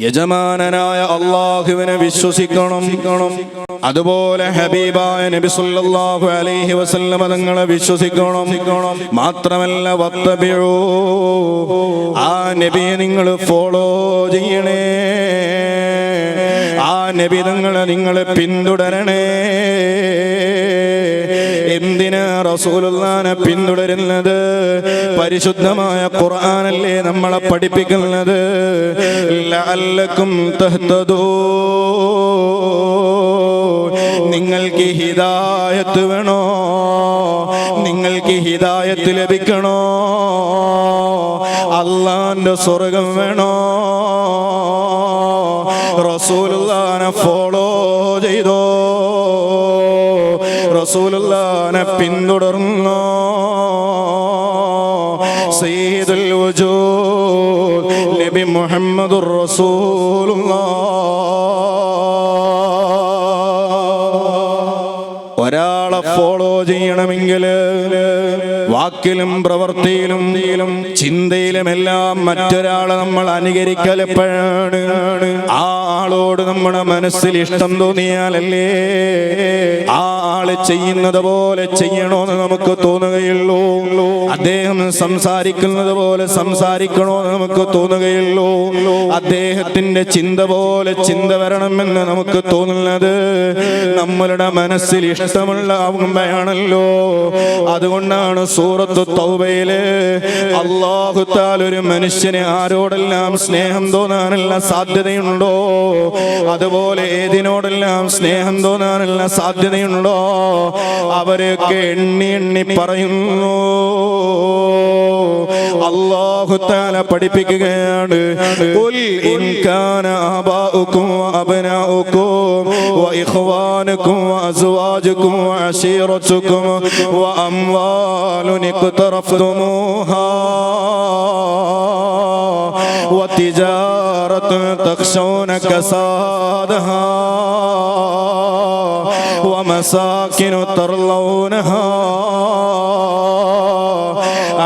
യജമാനനായ അള്ളാഹുവിനെ വിശ്വസിക്കണം. അതുപോലെ ഹബീബായ നബി സല്ലല്ലാഹു അലൈഹി വസല്ലമ തങ്ങളെ വിശ്വസിക്കണം. മാത്രമല്ല ആ നബിയെ നിങ്ങൾ ഫോളോ ചെയ്യണേ. ആ നബി തങ്ങളെ നിങ്ങൾ പിന്തുടരണേ. എന്തിനാ പിന്തുടരുന്നത് പരിശുദ്ധമായ ഖുർആനല്ലേ നമ്മളെ പഠിപ്പിക്കുന്നത്. ലഅല്ലക്കും തഹ്തദൂ നിങ്ങൾക്ക് ഹിദായത്ത് വേണോ? നിങ്ങൾക്ക് ഹിദായത്ത് ലഭിക്കണോ? അള്ളാന്റെ സ്വർഗം വേണോ? റസൂലുള്ളാനെ ഫോളോ ചെയ്തോ? റസൂലുള്ളാനെ പിന്തുടർന്നു? സയ്യിദുൽ വജൂദ് നബി മുഹമ്മദുർ റസൂലുള്ളാഹ്. ഒരാളെ ഫോളോ ചെയ്യണമെങ്കിൽ വാക്കിലും പ്രവൃത്തിയിലും ചിന്തയിലും എല്ലാം മറ്റൊരാളെ നമ്മൾ അനുകരിക്കൽ എപ്പോഴാണ്? ആ ആളോട് നമ്മുടെ മനസ്സിൽ ഇഷ്ടം തോന്നിയാലല്ലേ? ആ ആൾ ചെയ്യുന്നത് പോലെ ചെയ്യണോന്ന് നമുക്ക് തോന്നുകയുള്ളൂ. അദ്ദേഹം സംസാരിക്കുന്നത് പോലെ സംസാരിക്കണോന്ന് നമുക്ക് തോന്നുകയുള്ളൂ. അദ്ദേഹത്തിന്റെ ചിന്ത പോലെ ചിന്ത വരണമെന്ന് നമുക്ക് തോന്നുന്നത് നമ്മളുടെ മനസ്സിൽ ഇഷ്ടമുള്ള ആകുമ്പോഴാണല്ലോ അതുകൊണ്ടാണ് സൂറത്ത് തൗബയിൽ അള്ളാഹുത്താൽ ഒരു മനുഷ്യനെ ആരോടെല്ലാം സ്നേഹം തോന്നാനുള്ള സാധ്യതയുണ്ടോ? അതുപോലെ ഏതിനോടെല്ലാം സ്നേഹം തോന്നാനുള്ള സാധ്യതയുണ്ടോ? അവരൊക്കെ എണ്ണി എണ്ണി പറയുന്നു. അള്ളാഹുത്താല പഠിപ്പിക്കുകയാണ് "ഖുൽ ഇൻ കാന ആബാഉക്കും وإخوانكم وأزواجكم وعشيرتكم وأموال اقترفتموها وتجارة تخشون كسادها ومساكن ترلونها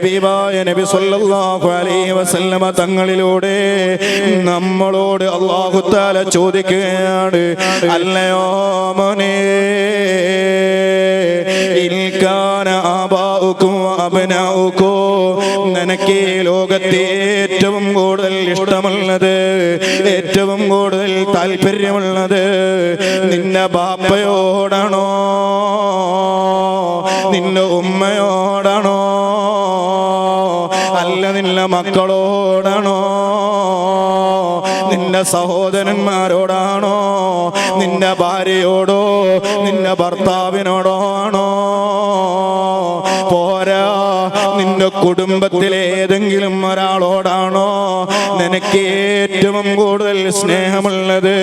ഹബീബായ നബി സല്ലല്ലാഹു അലൈഹി വസല്ലമ തങ്ങളിലൂടെ നമ്മളോട് അല്ലാഹു തആല ചോദിക്കുകയാണ് അല്ലയോ മോനെ ഇൽകാന ആബാഉക്കും അബ്നാഉക്കും നിനക്ക് ലോകത്തെ ഏറ്റവും കൂടുതൽ ഇഷ്ടമുള്ളത് ഏറ്റവും കൂടുതൽ താല്പര്യമുള്ളത് നിന്റെ ബാപ്പയോടാണോ? നിന്റെ നിന്റെ മക്കളോടാണോ? നിന്റെ സഹോദരന്മാരോടാണോ? നിന്റെ ഭാര്യയോടോ? നിന്റെ ഭർത്താവിനോടോ ആണോ നിന്റെ കുടുംബത്തിലെ ഏതെങ്കിലും ഒരാളോടാണോ നിനക്ക് ഏറ്റവും കൂടുതൽ സ്നേഹമുള്ളത്?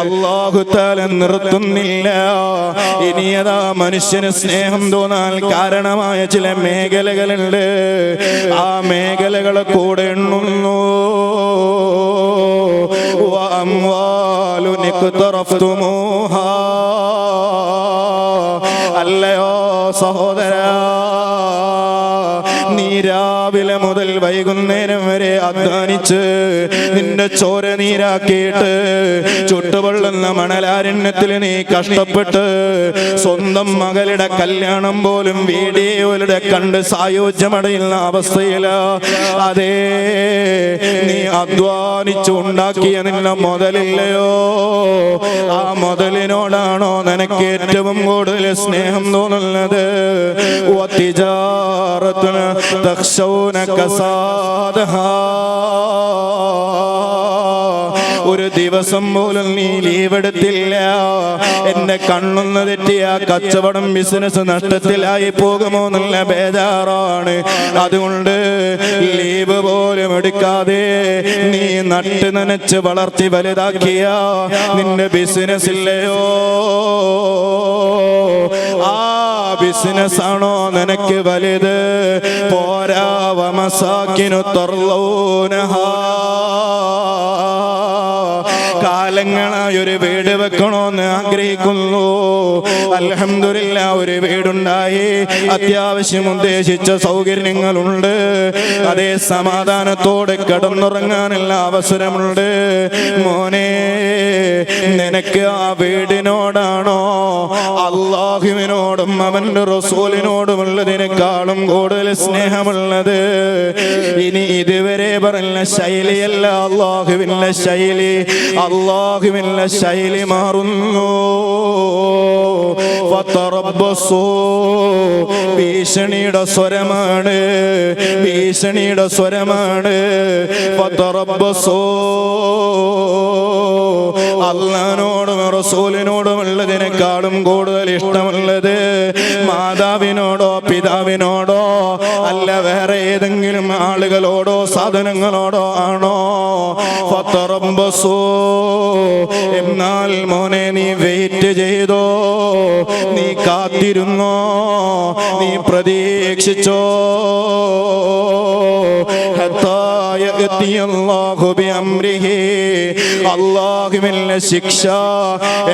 അള്ളാഹുത്താല നിർത്തുന്നില്ല. ഇനിയതാ മനുഷ്യന് സ്നേഹം തോന്നാൻ കാരണമായ ചില മേഖലകളുണ്ട്. ആ മേഖലകളെ കൂടെ എണ്ണുന്നു. അല്ലയോ സഹോദര വൈകുന്നേരം വരെ അധ്വാനിച്ച് നിന്റെ ചോര നീരാക്കിയിട്ട് ചുട്ടുപൊള്ളുന്ന മണലാരണ്യത്തിൽ നീ കഷ്ടപ്പെട്ട് സ്വന്തം മകളുടെ കല്യാണം പോലും വീഡിയോയിലൂടെ കണ്ട് സായോജ്യമടയുന്ന അവസ്ഥയില. അതേ നീ അധ്വാനിച്ചുണ്ടാക്കിയ നിന്ന മുതലില്ലയോ? ആ മുതലിനോടാണോ നിനക്ക് ഏറ്റവും കൂടുതൽ സ്നേഹം തോന്നുന്നത്? ഒത്തിജാറത്തിന് ദക്ഷൗന കസാദഹാ. ഒരു ദിവസം പോലും നീ ലീവെടുത്തില്ല എന്റെ കണ്ണൊന്ന് തെറ്റിയ കച്ചവടം ബിസിനസ് നഷ്ടത്തിലായി പോകുമോ എന്നുള്ള ബേജാറാണ്. അതുകൊണ്ട് ലീവ് പോലും എടുക്കാതെ നീ നട്ട് നനച്ച് വളർത്തി വലുതാക്കിയ നിന്റെ ബിസിനസ് ഇല്ലയോ? ആ ബിസിനസ് ആണോ നിനക്ക് വലുത്? പോരാ വമസാക്കിനു തൊർലൂനഹാ. കാലങ്ങളായി ഒരു വീട് വെക്കണമെന്ന് ആഗ്രഹിക്കുന്നു. അലഹമില്ല ഒരു വീടുണ്ടായി. അത്യാവശ്യം ഉദ്ദേശിച്ച സൗകര്യങ്ങളുണ്ട്. അതേ സമാധാനത്തോടെ കിടന്നുറങ്ങാനുള്ള അവസരമുണ്ട്. മോനെ നിനക്ക് ആ വീടിനോടാണോ? അള്ളാഹുവിനോടും അവന്റെ റസൂലിനോടുമുള്ളതിനേക്കാളും കൂടുതൽ സ്നേഹമുള്ളത്. ഇനി ഇതുവരെ പറഞ്ഞ ശൈലിയല്ല അള്ളാഹുവിന്റെ ശൈലി. അള്ളാഹുവിന്റെ ശൈലി മാറുന്നു. ഭീഷണിയുടെ സ്വരമാണ്. ഭീഷണിയുടെ സ്വരമാണ്. ഫതറബ്ബസൂ. അള്ളഹാനോടും റസൂലിനോടും ഉള്ളതിനേക്കാളും കൂടുതൽ ഇഷ്ടമുള്ളത് മാതാവിനോടോ പിതാവിനോടോ അല്ല വേറെ ഏതെങ്കിലും ആളുകളോടോ സാധനങ്ങളോടോ ആണോ? എന്നാൽ മോനെ നീ വെയിറ്റ് ചെയ്തോ. നീ കാത്തിരുന്നോ? നീ പ്രതീക്ഷിച്ചോ? അല്ലാഹു. അള്ളാഹുവിന്റെ ശിക്ഷ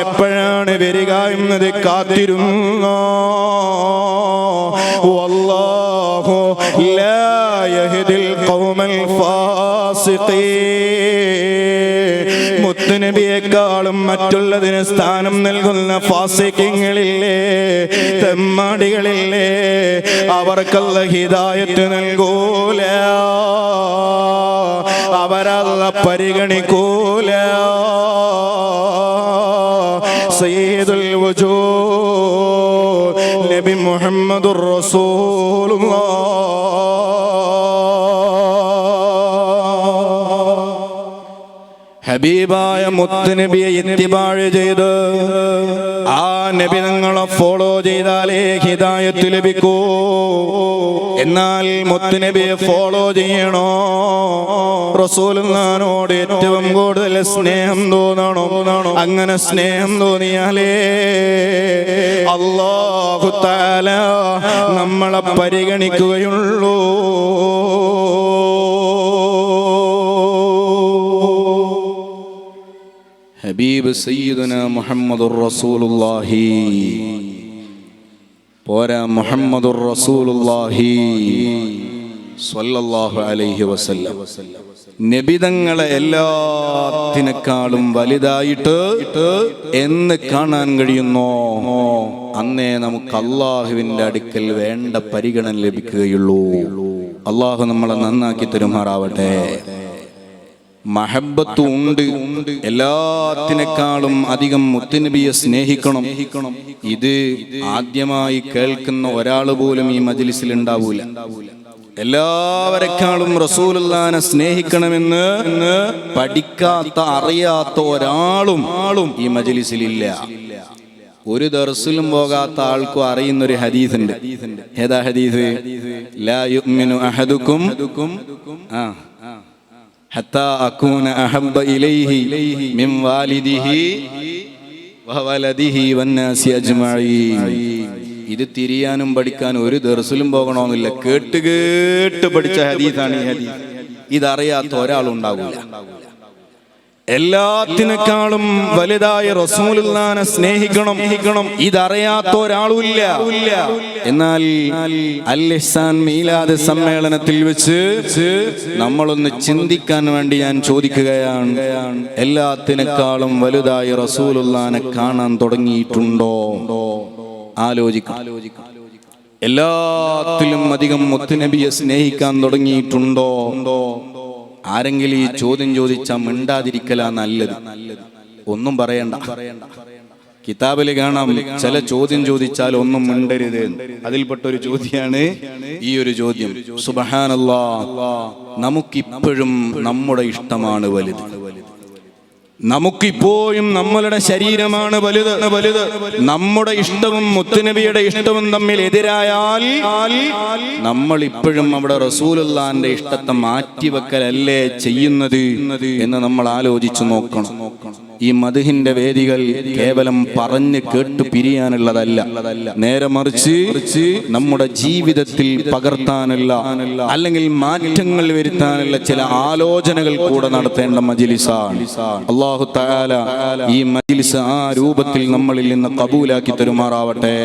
എപ്പോഴാണ് വരിക എന്നത് കാത്തിരുന്നോ? വല്ലാഹു ലാ യഹ്ദിൽ മുത്തുനബിയെക്കാളും മറ്റുള്ളതിന് സ്ഥാനം നൽകുന്ന ഫാസിക്കിങ്ങളില്ലേ തെമ്മാടികളില്ലേ അവർക്കുള്ള ഹിതായത്ത് നൽകൂല. അവരല്ല പരിഗണിക്കൂല. സയ്യിദുൽ വജൂദ് നബി മുഹമ്മദുർ റസൂലുള്ളാഹ് ഹബീബായ മുത്തുനബിയെ ഇത്തിബാഴ് ചെയ്ത് ആ നബി നിങ്ങളെ ഫോളോ ചെയ്താലേ ഹിദായത്ത് ലഭിക്കൂ. എന്നാൽ മുത്തുനബിയെ ഫോളോ ചെയ്യണോ? റസൂലുള്ളാനോട് ഏറ്റവും കൂടുതൽ സ്നേഹം തോന്നണം. അങ്ങനെ സ്നേഹം തോന്നിയാലേ അല്ലാഹു തആല നമ്മളെ പരിഗണിക്കുകയുള്ളൂ. ഹബീബ് സയ്യിദുന മുഹമ്മദുർ റസൂലുള്ളാഹി. പോരാ മുഹമ്മദുർ റസൂലുള്ളാഹി സ്വല്ലല്ലാഹു അലൈഹി വസല്ലം. നബിതങ്ങളെ എല്ലാത്തിനേക്കാളും വലുതായിട്ട് എന്ന് കാണാൻ കഴിയുന്നോ. അന്നേ നമുക്ക് അള്ളാഹുവിന്റെ അടുക്കൽ വേണ്ട പരിഗണന ലഭിക്കുകയുള്ളൂ. അള്ളാഹു നമ്മളെ നന്നാക്കി തരുമാറാവട്ടെ. മഹബത്ത് ഉണ്ട് എല്ലാത്തിനേക്കാളും അധികം മുത്തുനബിയെ സ്നേഹിക്കണം. ഇത് ആദ്യമായി കേൾക്കുന്ന ഒരാൾ പോലും ഈ മജ്ലിസിൽ ഉണ്ടാവൂല. എല്ലാവരെക്കാളും റസൂലുല്ലാനെ സ്നേഹിക്കണമെന്ന് പഠിക്കാത്ത അറിയാത്ത ഒരാളും ആളും ഈ മജ്ലിസിലില്ല. ഒരു ദർസിലും പോകാത്ത ആൾക്കും അറിയുന്ന ഒരു ഹദീസ് ഉണ്ട് ഏതാ ഹദീസ്? ലാ അഹദുക്കും. ആ. ഹത്താ അകൂന അഹബ്ബ ഇലൈഹി മിൻ വാലിദിഹി വവലദിഹി വന്നാസി അജ്മഈൻ. ഇത് തിരിയാനും പഠിക്കാനും ഒരു ദർസിലും പോകണമെന്നില്ല. കേട്ട് കേട്ട് പഠിച്ച ഹദീസാണ് ഈ ഹദീസ്. ഇതറിയാത്ത ഒരാളുണ്ടാകില്ല എല്ലാത്തിനേക്കാളും വലുതായ റസൂലുള്ളാനെ സ്നേഹിക്കണം. ഇതറിയാത്ത ഒരാളുമില്ല. എന്നാൽ അല്ലിസാൻ മീലാദ് സമ്മേളനത്തിൽ വെച്ച് നമ്മളൊന്ന് ചിന്തിക്കാൻ വേണ്ടി ഞാൻ ചോദിക്കുകയാണ്. എല്ലാത്തിനേക്കാളും വലുതായി റസൂലുള്ളാനെ കാണാൻ തുടങ്ങിയിട്ടുണ്ടോ? ആലോചിക്കാം എല്ലാത്തിലും അധികം മുത്തുനബിയെ സ്നേഹിക്കാൻ തുടങ്ങിയിട്ടുണ്ടോ? ആരെങ്കിലും ഈ ചോദ്യം ചോദിച്ചാൽ മിണ്ടാതിരിക്കല നല്ലത്. ഒന്നും പറയണ്ട. കിതാബിൽ കാണാം ചില ചോദ്യം ചോദിച്ചാൽ ഒന്നും മിണ്ടരുത്. അതിൽപ്പെട്ട ഒരു ചോദ്യമാണ് ഈ ഒരു ചോദ്യം. സുബഹാനല്ലാ നമുക്കിപ്പോഴും നമ്മുടെ ഇഷ്ടമാണ് വലുത്. നമുക്കിപ്പോഴും നമ്മളുടെ ശരീരമാണ് വലുത്. വലുത് നമ്മുടെ ഇഷ്ടവും മുത്തുനബിയുടെ ഇഷ്ടവും തമ്മിൽ എതിരായാൽ നമ്മൾ ഇപ്പോഴും അവിടെ റസൂലുള്ളാന്റെ ഇഷ്ടത്തെ മാറ്റിവെക്കലല്ലേ ചെയ്യുന്നത് എന്ന് നമ്മൾ ആലോചിച്ചു നോക്കണം. ഈ മധുഹിന്റെ വേദികൾ കേവലം പറഞ്ഞ് കേട്ടു പിരിയാനുള്ളതല്ല. നേരെ മറിച്ച് നമ്മുടെ ജീവിതത്തിൽ പകർത്താനുള്ള അല്ലെങ്കിൽ മാറ്റങ്ങൾ വരുത്താനുള്ള ചില ആലോചനകൾ കൂടെ നടത്തേണ്ട മജിലിസാണ്. അള്ളാഹു ഈ മജിലിസ് ആ രൂപത്തിൽ നമ്മളിൽ നിന്ന് കബൂലാക്കി തരുമാറാവട്ടെ.